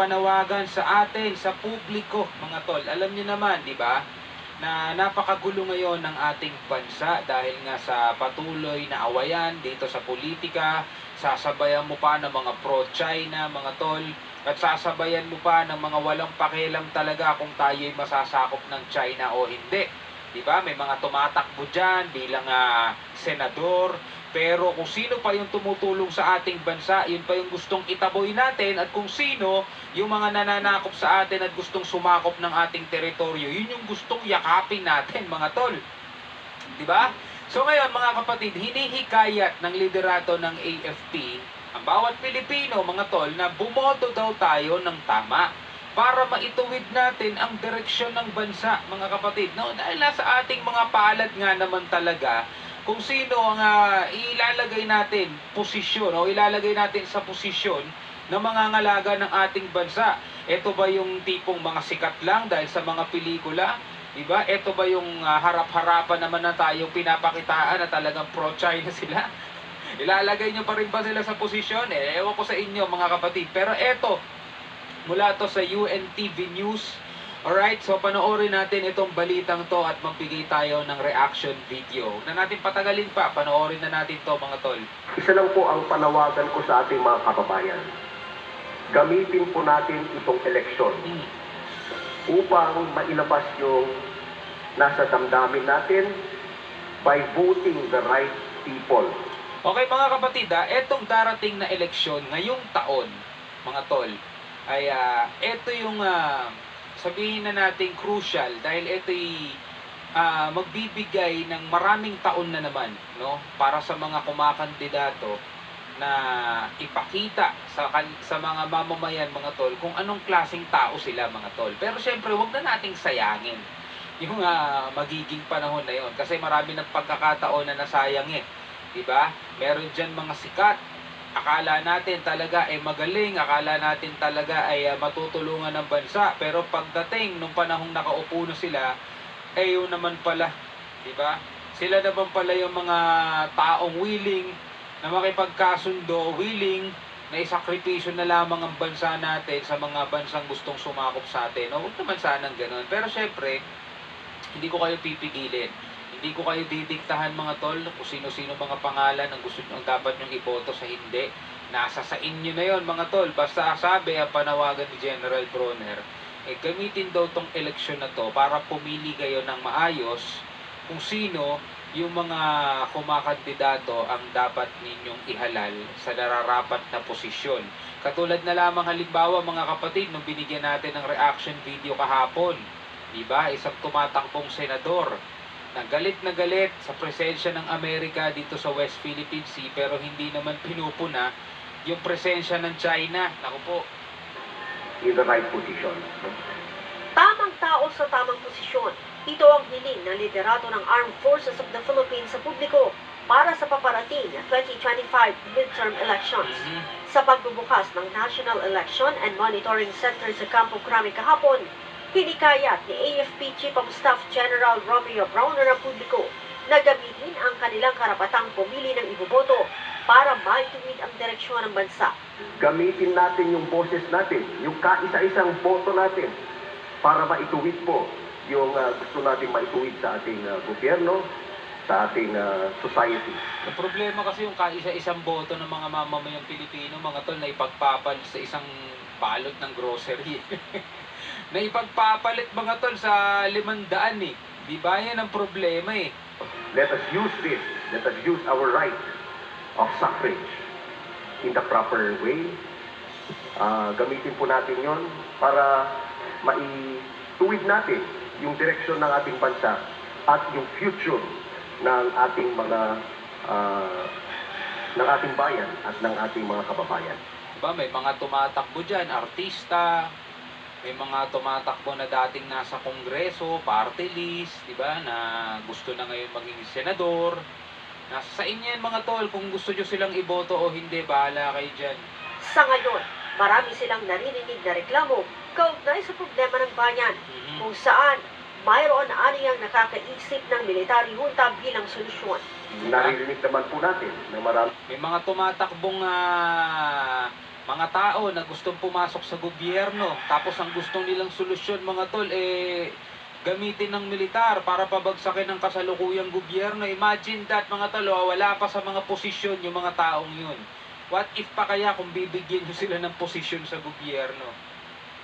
panawagan sa atin, sa publiko, mga tol. Alam niyo naman, di ba, na napakagulo ngayon ng ating bansa dahil nga sa patuloy na awayan dito sa politika, sasabayan mo pa ng mga pro-China, mga tol, at sasabayan mo pa ng mga walang pakialam talaga kung tayo'y masasakop ng China o hindi. Di ba? May mga tumatakbo dyan bilang ah, senador, pero kung sino pa yung tumutulong sa ating bansa, yun pa yung gustong itaboy natin at kung sino yung mga nananakop sa atin at gustong sumakop ng ating teritoryo, yun yung gustong yakapin natin, mga tol. Di ba? So ngayon, mga kapatid, hinihikayat ng liderato ng AFP ang bawat Pilipino, mga tol, na bumoto daw tayo ng tama para maituwid natin ang direksyon ng bansa, mga kapatid. No? Dahil nasa ating mga palad nga naman talaga kung sino ang ah, ilalagay natin posisyon o ilalagay natin sa posisyon na mangangalaga ng ating bansa. Ito ba yung tipong mga sikat lang dahil sa mga pelikula? Diba? Ito ba yung ah, harap-harapan naman na tayong pinapakitaan na talagang pro-China sila? Ilalagay nyo pa rin ba sila sa posisyon? Eh, ewan ko sa inyo mga kapatid. Pero eto, mula to sa UNTV News. Alright, so panoorin natin itong balitang to at magbigay tayo ng reaction video. Na natin patagalin pa, panoorin na natin to mga tol. Isa lang po ang panawagan ko sa ating mga kababayan. Gamitin po natin itong eleksyon Hmm. upang mailabas yung nasa damdamin natin by voting the right people. Okay mga kapatid, ah, etong darating na eleksyon ngayong taon, mga tol, ay ah, eto yung ah, sabihin na natin crucial dahil ito'y ah, magbibigay ng maraming taon na naman no para sa mga kumakandidato na ipakita sa sa mga mamamayan mga tol kung anong klaseng tao sila mga tol. Pero syempre, wag na nating sayangin yung ah, magiging panahon na yon kasi marami ng pagkakataon na nasayang eh. 'Di ba? Meron diyan mga sikat. Akala natin talaga ay magaling, akala natin talaga ay ah, matutulungan ng bansa, pero pagdating nung panahong nakaupo na sila, ay yun naman pala, 'di ba? Sila naman pala yung mga taong willing na makipagkasundo, willing na isakripisyo na lamang ang bansa natin sa mga bansang gustong sumakop sa atin. O, huwag naman sanang ganun. Pero syempre, hindi ko kayo pipigilin. Hindi ko kayo didiktahan mga tol kung sino-sino mga pangalan ang gusto ang dapat nyong iboto sa hindi. Nasa sa inyo na yon mga tol. Basta sabi ang panawagan ni General Bronner, eh, gamitin daw tong eleksyon na to para pumili kayo ng maayos kung sino yung mga kumakandidato ang dapat ninyong ihalal sa nararapat na posisyon. Katulad na lamang halimbawa mga kapatid nung binigyan natin ng reaction video kahapon. Di ba? Isang tumatakbong senador na galit na galit sa presensya ng Amerika dito sa West Philippine Sea pero hindi naman pinupuna yung presensya ng China. Naku po, in the right position. Tamang tao sa tamang posisyon. Ito ang hiling ng liderato ng Armed Forces of the Philippines sa publiko para sa paparating na 2025 midterm elections. Mhm. Sa pagbubukas ng National Election and Monitoring Center sa Campo Crame kahapon, hinikayat ni AFP Chief of Staff General Romeo Browner ang publiko na gamitin ang kanilang karapatang pumili ng iboboto para maituwid ang direksyon ng bansa. Gamitin natin yung boses natin, yung kaisa-isang boto natin para maituwid po yung ah, gusto nating maituwid sa ating ah, gobyerno, sa ating ah, society. Ang problema kasi yung kaisa-isang boto ng mga mamamayang Pilipino, mga tol, na ipagpapalit sa isang balot ng grocery. na ipagpapalit mga tol sa limandaan eh. Di ba yan ang problema eh. Let us use this, let us use our right of suffrage in the proper way. Ah, gamitin po natin yon para maituwid natin yung direksyon ng ating bansa at yung future ng ating mga ah, ng ating bayan at ng ating mga kababayan. Diba? May mga tumatakbo dyan, artista, may mga tumatakbo na dating nasa kongreso, party list, di ba, na gusto na ngayon maging senador. Nasa sa inyo yan mga tol, kung gusto nyo silang iboto o hindi, bahala kayo dyan. Sa ngayon, marami silang naririnig na reklamo kaugnay sa problema ng bayan Mhm. kung saan mayroon aniyang nakakaisip ng military junta bilang solusyon. Naririnig naman po natin na marami May mga tumatakbong ah, mga tao na gustong pumasok sa gobyerno, tapos ang gustong nilang solusyon mga tol, eh, gamitin ng militar para pabagsakin ng kasalukuyang gobyerno. Imagine that mga tol, oh, wala pa sa mga posisyon yung mga taong yun. What if pa kaya kung bibigyan nyo sila ng posisyon sa gobyerno?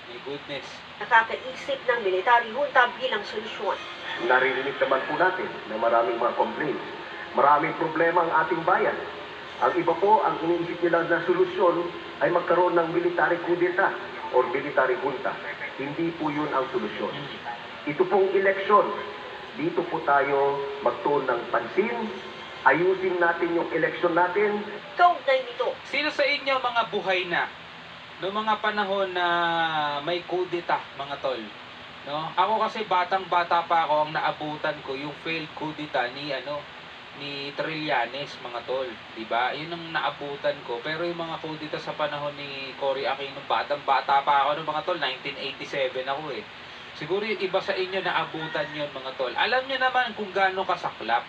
My goodness. Nakakaisip ng military junta bilang solusyon. Naririnig naman po natin na maraming mga complaints. Maraming problema ang ating bayan. Ang iba po, ang iniisip nila na solusyon ay magkaroon ng military kudeta or military junta. Hindi po yun ang solusyon. Ito pong eleksyon. Dito po tayo magtuon ng pansin. Ayusin natin yung eleksyon natin. Kaugnay nito, Sino sa inyo mga buhay na? Noong mga panahon na may kudeta, mga tol. No? Ako kasi batang-bata pa ako ang naabutan ko yung failed kudeta ni ano ni Trillanes, mga tol, 'di ba? 'Yun ang naabutan ko. Pero yung mga kudeta sa panahon ni Cory Aquino, batang-bata pa ako no mga tol, 1987 ako eh. Siguro yung iba sa inyo naabutan 'yon, mga tol. Alam niyo naman kung gaano kasaklap.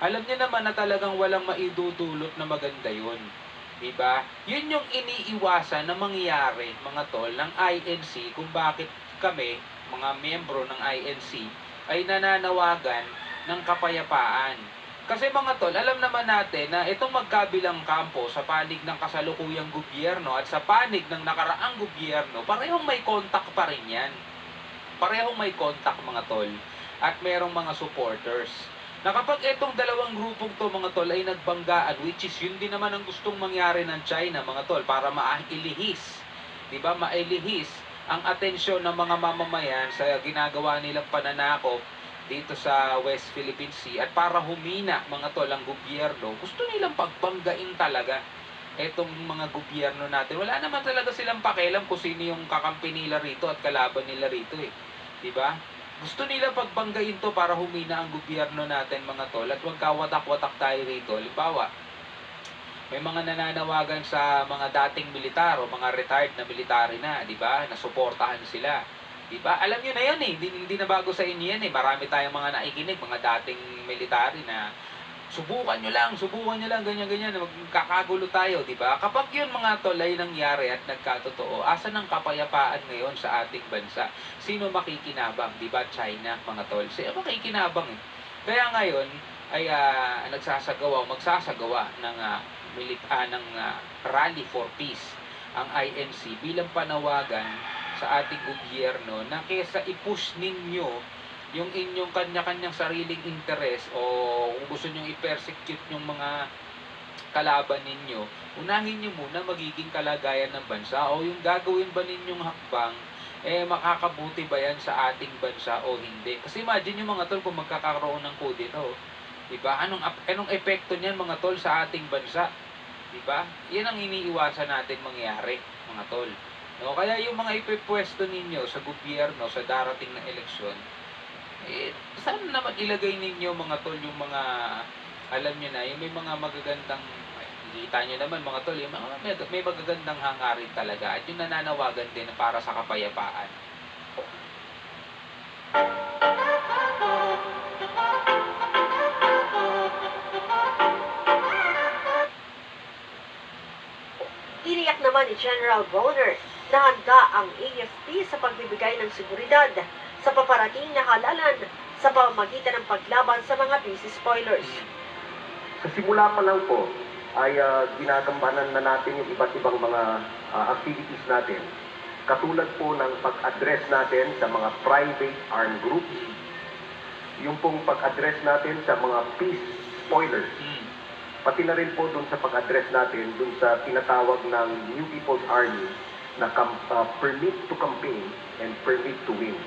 Alam niyo naman na talagang walang maidudulot na maganda 'yun. Diba? Yun yung iniiwasan na mangyari, mga tol, ng INC kung bakit kami, mga miyembro ng INC, ay nananawagan ng kapayapaan. Kasi mga tol, alam naman natin na itong magkabilang kampo sa panig ng kasalukuyang gobyerno at sa panig ng nakaraang gobyerno, parehong may kontak pa rin yan. Parehong may kontak mga tol. At merong mga supporters na kapag itong dalawang grupong to mga tol ay nagbanggaan which is yun din naman ang gustong mangyari ng China mga tol para mailihis di ba mailihis ang atensyon ng mga mamamayan sa ginagawa nilang pananakop dito sa West Philippine Sea at para humina mga tol ang gobyerno gusto nilang pagbanggain talaga etong mga gobyerno natin wala naman talaga silang pakialam kung sino yung kakampi nila rito at kalaban nila rito eh di ba gusto nila pagbanggain to para humina ang gobyerno natin mga tol at huwag kawatak-watak tayo rito. Halimbawa, may mga nananawagan sa mga dating militar o mga retired na military na, di ba? Na suportahan sila. Di ba? Alam nyo na yun eh. Hindi, na bago sa inyo yan eh. Marami tayong mga naikinig, mga dating military na subukan nyo lang, subukan nyo lang, ganyan-ganyan, magkakagulo tayo, di ba? Kapag yun mga tol ay nangyari at nagkatotoo, asa ng kapayapaan ngayon sa ating bansa? Sino makikinabang, di ba? China, mga tol. Sino makikinabang eh? Kaya ngayon, ay ah, nagsasagawa, magsasagawa ng, ah, milit, ah, ng ah, Rally for Peace ang INC bilang panawagan sa ating gobyerno na kesa i-push ninyo yung inyong kanya-kanyang sariling interes o kung gusto nyong i-persecute yung mga kalaban ninyo, unahin nyo muna magiging kalagayan ng bansa o yung gagawin ba ninyong hakbang eh makakabuti ba yan sa ating bansa o hindi. Kasi imagine yung mga tol kung magkakaroon ng kudeta oh. Diba? Anong, ap- anong epekto niyan mga tol sa ating bansa? Diba? Yan ang iniiwasan natin mangyari mga tol. No, kaya yung mga ipipwesto ninyo sa gobyerno sa darating na eleksyon, eh, saan naman ilagay ninyo mga tol yung mga, alam nyo na, yung may mga magagandang, kita nyo naman mga tol, yung mga may, may magagandang hangarin talaga at yung nananawagan din para sa kapayapaan. Iniyak naman ni General Bronner na handa ang AFP sa pagbibigay ng seguridad sa paparating na halalan sa pamamagitan ng paglaban sa mga busy spoilers. Sa simula pa lang po, ay ah, ginagampanan na natin yung iba't ibang mga ah, activities natin. Katulad po ng pag-address natin sa mga private armed groups, yung pong pag-address natin sa mga peace spoilers, pati na rin po dun sa pag-address natin dun sa tinatawag ng New People's Army na ah, permit to campaign and permit to win.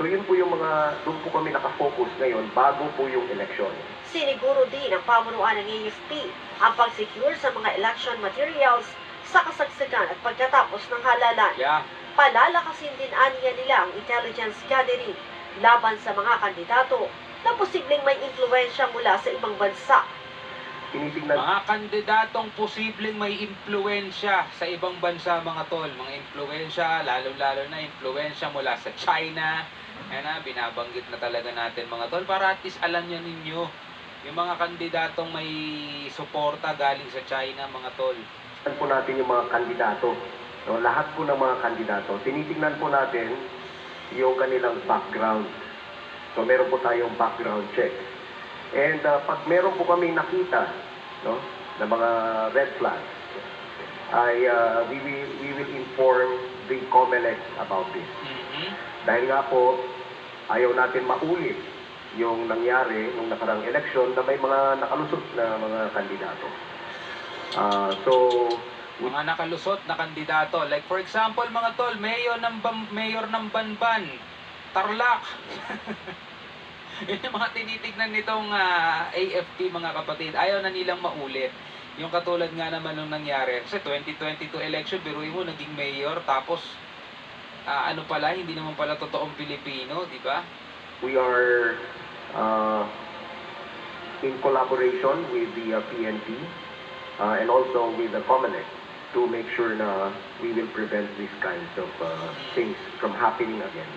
So yun po yung mga, doon po kami nakafocus ngayon bago po yung eleksyon. Siniguro din ng pamunuan ng AFP ang pag-secure sa mga election materials sa kasagsagan at pagkatapos ng halalan. Yeah. Palalakasin din aniya nila ang intelligence gathering laban sa mga kandidato na posibleng may impluensya mula sa ibang bansa. Tinitingnan Mga kandidatong posibleng may impluensya sa ibang bansa mga tol. Mga impluensya, lalo-lalo na impluensya mula sa China. Yan na, binabanggit na talaga natin mga tol. Para at least alam niya ninyo yung mga kandidatong may suporta galing sa China mga tol. Tignan po natin yung mga kandidato. No, lahat po ng mga kandidato. Tinitingnan po natin yung kanilang background. So meron po tayong background check. And uh, pag meron po kami nakita no, na mga red flags, ay uh, we, will, we will inform the COMELEC about this. Mhm. Dahil nga po, ayaw natin maulit yung nangyari nung nakarang eleksyon na may mga nakalusot na mga kandidato. Ah, so, mga nakalusot na kandidato. Like for example, mga tol, mayor ng mayor ng Banban, Tarlac. Yun yung mga tinitignan nitong ah, AFP mga kapatid. Ayaw na nilang maulit. Yung katulad nga naman nung nangyari. Kasi 2022 election, biruin mo, naging mayor, tapos ah, ano pala, hindi naman pala totoong Pilipino, di ba? we are uh, in collaboration with the uh, PNP uh, and also with the COMELEC to make sure na we will prevent these kinds of uh, things from happening again.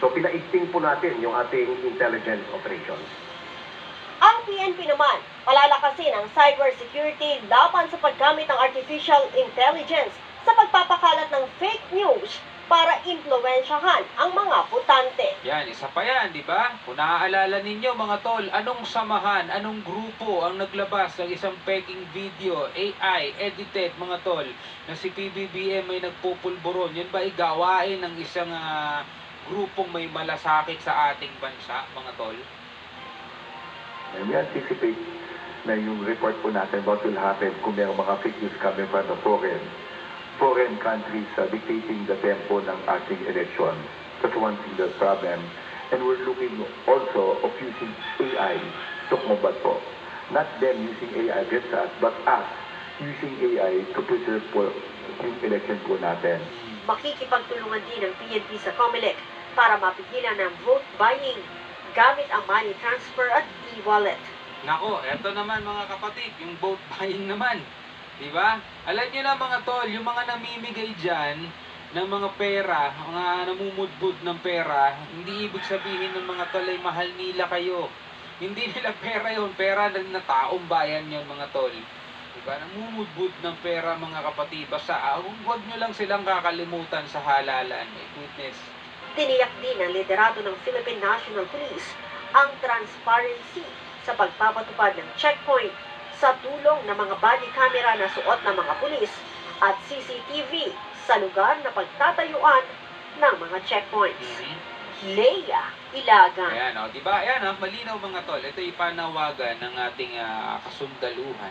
So, pinaigting po natin yung ating intelligence operations. Ang PNP naman, palalakasin ang cybersecurity laban sa paggamit ng artificial intelligence sa pagpapakalat ng fake news para impluensyahan ang mga botante. Yan, isa pa yan, di ba? Kung naaalala ninyo mga tol, anong samahan, anong grupo ang naglabas ng isang peking video, AI, edited mga tol, na si PBBM ay nagpupulburon. Yan ba igawain ng isang ah, grupong may malasakit sa ating bansa, mga tol? And we anticipate na yung report po natin what will happen kung may mga fake news coming from the foreign foreign countries uh, dictating the tempo ng ating election. That's one thing the problem. And we're looking also of using AI to combat po. Not them using AI against us, but us using AI to preserve po yung election po natin. Makikipagtulungan din ng PNP sa COMELEC para mapigilan ng vote buying gamit ang money transfer at e-wallet. Nako, eto naman mga kapatid, yung vote buying naman. Di ba? Alam niyo na mga tol, yung mga namimigay dyan ng mga pera, mga namumudbud ng pera, hindi ibig sabihin ng mga tol ay mahal nila kayo. Hindi nila pera yon pera ng na taong bayan yon mga tol. Diba? Namumudbud ng pera mga kapatid. Basta ah, huwag nyo lang silang kakalimutan sa halalan. My goodness. Tiniyak din ng liderato ng Philippine National Police ang transparency sa pagpapatupad ng checkpoint sa tulong ng mga body camera na suot ng mga pulis at CCTV sa lugar na pagtatayuan ng mga checkpoints. Mhm. Leia Ilagan. Ayan, o, diba? Ayan, ah, malinaw mga tol. Ito yung panawagan ng ating ah, kasundaluhan.